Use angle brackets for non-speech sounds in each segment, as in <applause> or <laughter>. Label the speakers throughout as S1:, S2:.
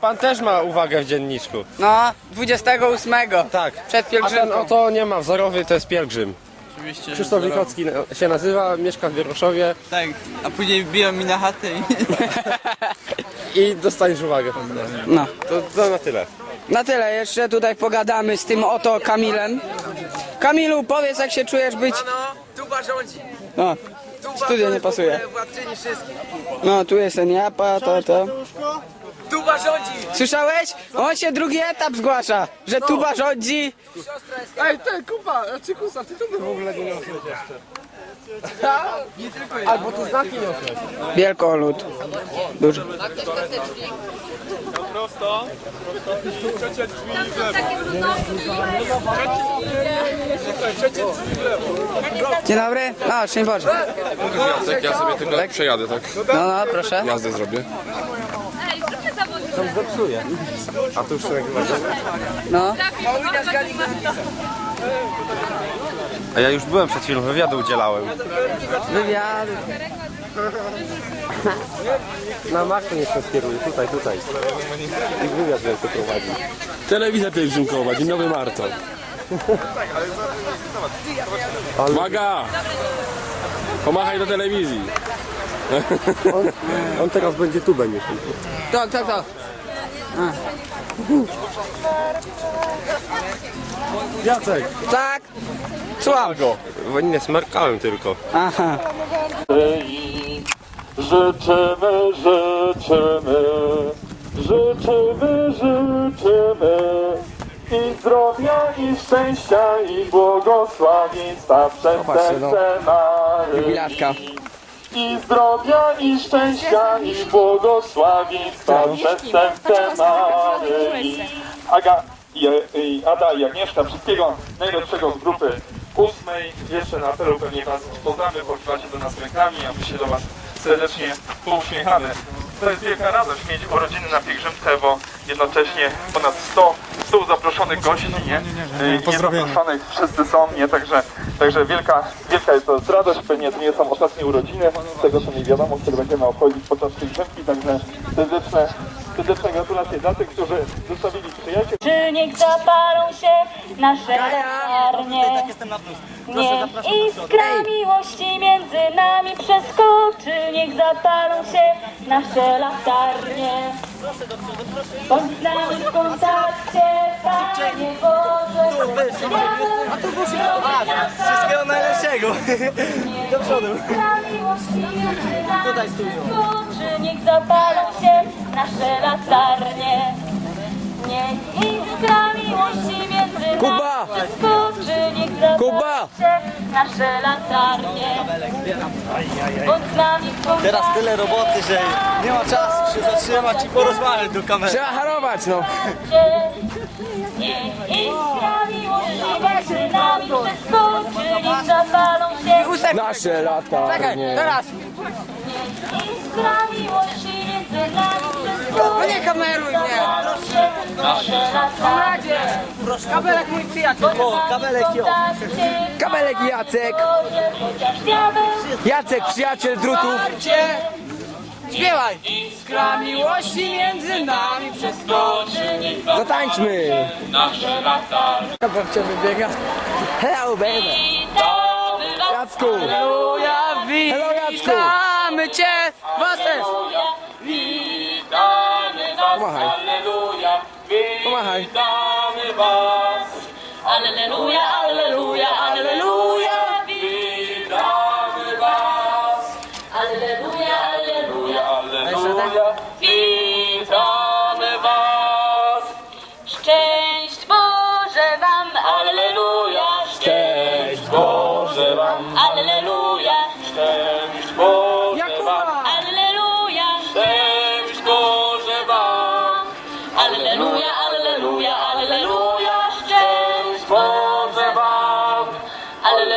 S1: Pan też ma uwagę w dzienniczku.
S2: No, 28.
S1: Tak.
S2: Przed
S1: A ten
S2: pielgrzymką.
S1: oto nie ma wzorowy, to jest pielgrzym.
S3: Oczywiście.
S1: Krzysztof Lichocki się nazywa, mieszka w Wieroszowie
S3: Tak, a później wbiją mi na chatę i... <laughs>
S1: i dostaniesz uwagę.
S2: No.
S1: To, to na tyle.
S2: Na tyle, jeszcze tutaj pogadamy z tym oto Kamilem. Kamilu, powiedz jak się czujesz być...
S4: No, Tuba rządzi.
S2: No, studio nie pasuje.
S4: Władczyni wszystkich.
S2: No, tu jest ten Japa, to, to.
S4: Tuba rządzi.
S2: Słyszałeś? On się drugi etap zgłasza, że tuba rządzi.
S1: Ej, ty, Kuba, czy Kusa, ty tu w ogóle nie niosłeś jeszcze. Albo tu znaki niosłeś.
S2: Wielkolud. Duży. Dzień dobry. No, szczęść Boże.
S5: Tak, ja sobie tylko przejadę, tak?
S2: No, no, proszę.
S5: Jazdę zrobię.
S6: Zróbmy zawodnik.
S1: A tu już nagrywasz.
S2: No.
S1: A ja już byłem przed chwilą, wywiadu udzielałem.
S2: Wywiad.
S1: Na Marku nie się skieruje, tutaj, tutaj. I wywiad wielki prowadzi.
S7: Telewizja pielgrzymkowa, dzień dobry Marto. Uwaga! Pomachaj do telewizji.
S1: On teraz będzie tubę niósł.
S2: Tak, tak, tak.
S1: Jacek!
S2: Tak. Słucham.
S1: Go! Nie smarkałem tylko.
S2: Aha.
S8: Życzymy, życzymy, życzymy, życzymy i zdrowia, i szczęścia, i błogosławieństwa przez
S2: no.
S8: serce Maryi. I zdrowia, i szczęścia, i błogosławieństwa przez serce Maryi. Aga, i, i Ada i Agnieszka, wszystkiego najlepszego z grupy ósmej. Jeszcze na apelu pewnie Was poznamy, pokiwacie do nas rękami, a my się do Was serdecznie pouśmiechamy. To jest wielka radość mieć urodziny na pielgrzymce, bo jednocześnie ponad 100, 100 zaproszonych gości, nie? nie, Zaproszonych wszyscy są, nie? Także, także wielka, wielka jest to radość. Pewnie to nie są ostatnie urodziny, z tego co mi wiadomo, które będziemy obchodzić podczas pielgrzymki, także serdeczne, serdeczne gratulacje dla tych, którzy zostawili przyjaciół.
S9: Czy niech zapalą się nasze latarnie? Niech iskra miłości między nami przeskoczy, niech zapalą się nasze latarnie. Bądź z nami w kontakcie, Panie Boże,
S4: Wszystkiego <laughs>
S9: Do przodu. Między nami przeskoczy, niech zapalą się nasze latarnie. Niech iskra miłości między nami
S2: Kuba!
S9: niech zapalą
S2: Kuba!
S9: się nasze latarnie. Bądź z nami.
S4: Teraz tyle roboty, że nie ma czasu się zatrzymać i porozmawiać do kamery.
S2: Trzeba harować, no.
S9: Niech iskra miłości między nami zapalą się
S2: Nasze latarnie. Teraz.
S9: iskra miłości między nami przeskoczy.
S2: No nie kameruj mnie.
S9: Nasze latarnie.
S2: Kabelek mój przyjaciel.
S4: O, kabelek jo.
S2: Kabelek i Jacek.
S9: Chociaż diabeł
S2: Jacek, przyjaciel drutów. Śpiewaj. Iskra miłości między nami przeskoczy. Zatańczmy.
S9: nasze latarnie.
S2: Babcia wybiega. Hello, baby. Jacku. Halleluja, Hello, Jacku. witamy cię. Was też.
S9: witamy was,
S2: Pomachaj.
S9: Alleluja,
S2: Pomachaj.
S9: witamy was. Alleluja, alleluja, alleluja,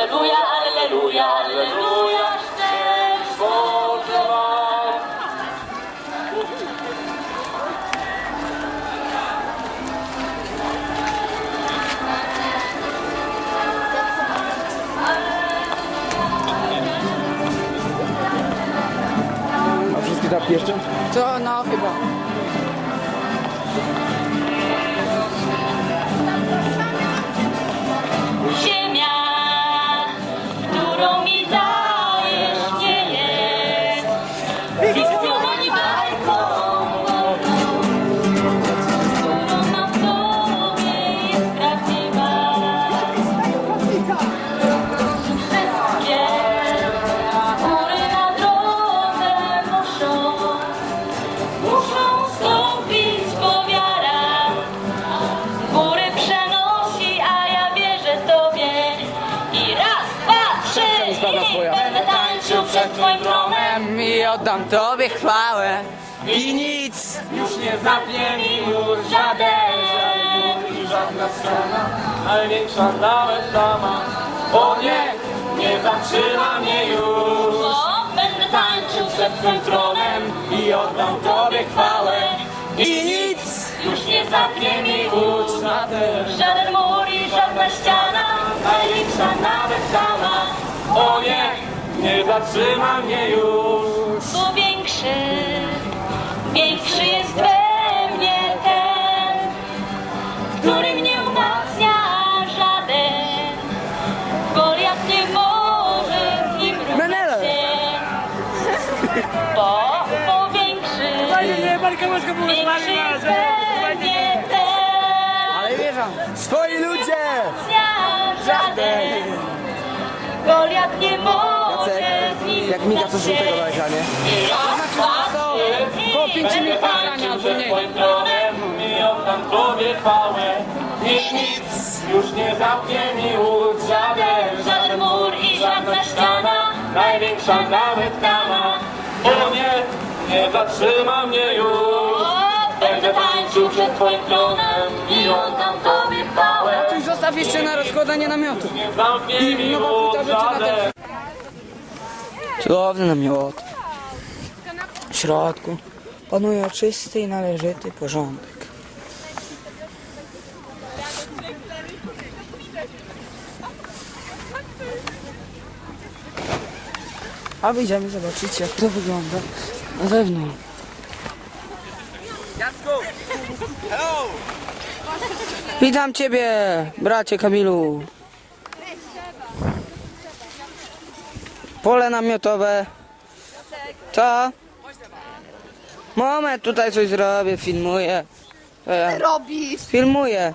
S9: Alleluja, alleluja, alleluja, szczęść Boże wam.
S2: Co? No chyba.
S9: Twoim
S2: I oddam Tobie chwałę. I nic.
S8: Już nie zapnie mi już
S9: żaden.
S8: i żadna strona, największa nawet dama. O nie, nie zatrzyma mnie już.
S9: Bo będę tańczył przed Twoim tronem
S8: I oddam Tobie chwałę.
S2: I nic.
S8: Już nie zapnie mi żaden.
S9: Żaden mur i żadna ściana,
S8: zatrzyma mnie już.
S9: Bo większy, większy jest we mnie ten, który mnie umacnia żaden. Goliat nie może z nim
S2: Menele.
S9: równać się. Bo, bo większy, większy jest we mnie ten,
S2: Ale wierzę. Swoi ludzie.
S9: żaden. Goliat nie może Nim
S2: Jak miga coś żółtego na ekranie. Po 5 minut nagrania albo mniej.
S8: I oddam Tobie chwałę. I nic już nie zamknie mi ucz żaden.
S9: Żaden mur i żadna ściana,
S8: Największa nawet kama. O nie, nie zatrzyma mnie już.
S9: będę tańczył przed Twoim tronem i oddam Tobie chwałę.
S2: Coś zostaw jeszcze na rozkładanie namiotu.
S8: Nie zamknie mi
S2: nowa
S8: ucz
S2: płyta będzie na
S8: żaden.
S2: Cudowny namiot. W środku panuje czysty i należyty porządek. A wyjdziemy zobaczyć jak to wygląda na zewnątrz. Witam Ciebie, bracie Kamilu. Pole namiotowe. Co? Moment, tutaj coś zrobię, filmuję. Co ja?
S6: Robisz!
S2: Filmuję.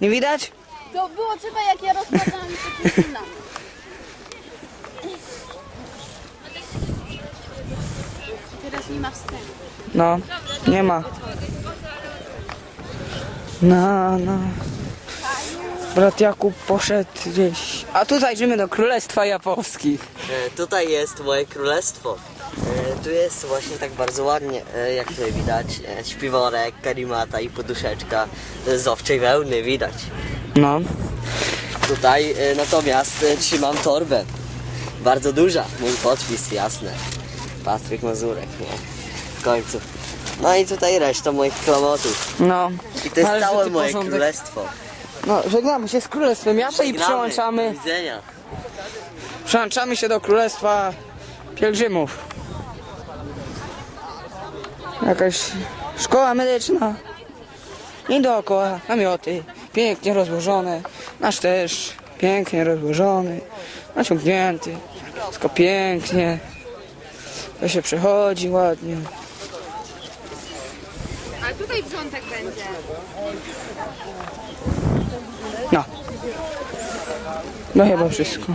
S2: Nie widać?
S6: To było trzeba jak ja rozkładałam się Teraz nie ma wstępu.
S2: No, nie ma. No, no. Brat Jakub poszedł gdzieś. A tu zajrzymy do Królestwa Japońskich.
S10: E, Tutaj jest moje królestwo. E, Tu jest właśnie tak bardzo ładnie, e, jak tutaj widać. e, Śpiworek, karimata i poduszeczka e, z owczej wełny widać.
S2: No.
S10: Tutaj e, natomiast e, trzymam torbę. Bardzo duża. Mój podpis, jasne. Patryk Mazurek, nie? W końcu. No i tutaj reszta moich klamotów.
S2: No.
S10: I to jest
S2: Należyty
S10: całe moje
S2: porządek.
S10: królestwo.
S2: No, żegnamy się z Królestwem Japy i
S10: Żegnamy.
S2: przełączamy,
S10: Do widzenia.
S2: się do Królestwa Pielgrzymów. Jakaś szkoła medyczna. I dookoła namioty, pięknie rozłożone. Nasz też pięknie rozłożony, naciągnięty. Wszystko pięknie. To się przechodzi ładnie.
S6: Tutaj wrzątek będzie.
S2: No. No chyba wszystko.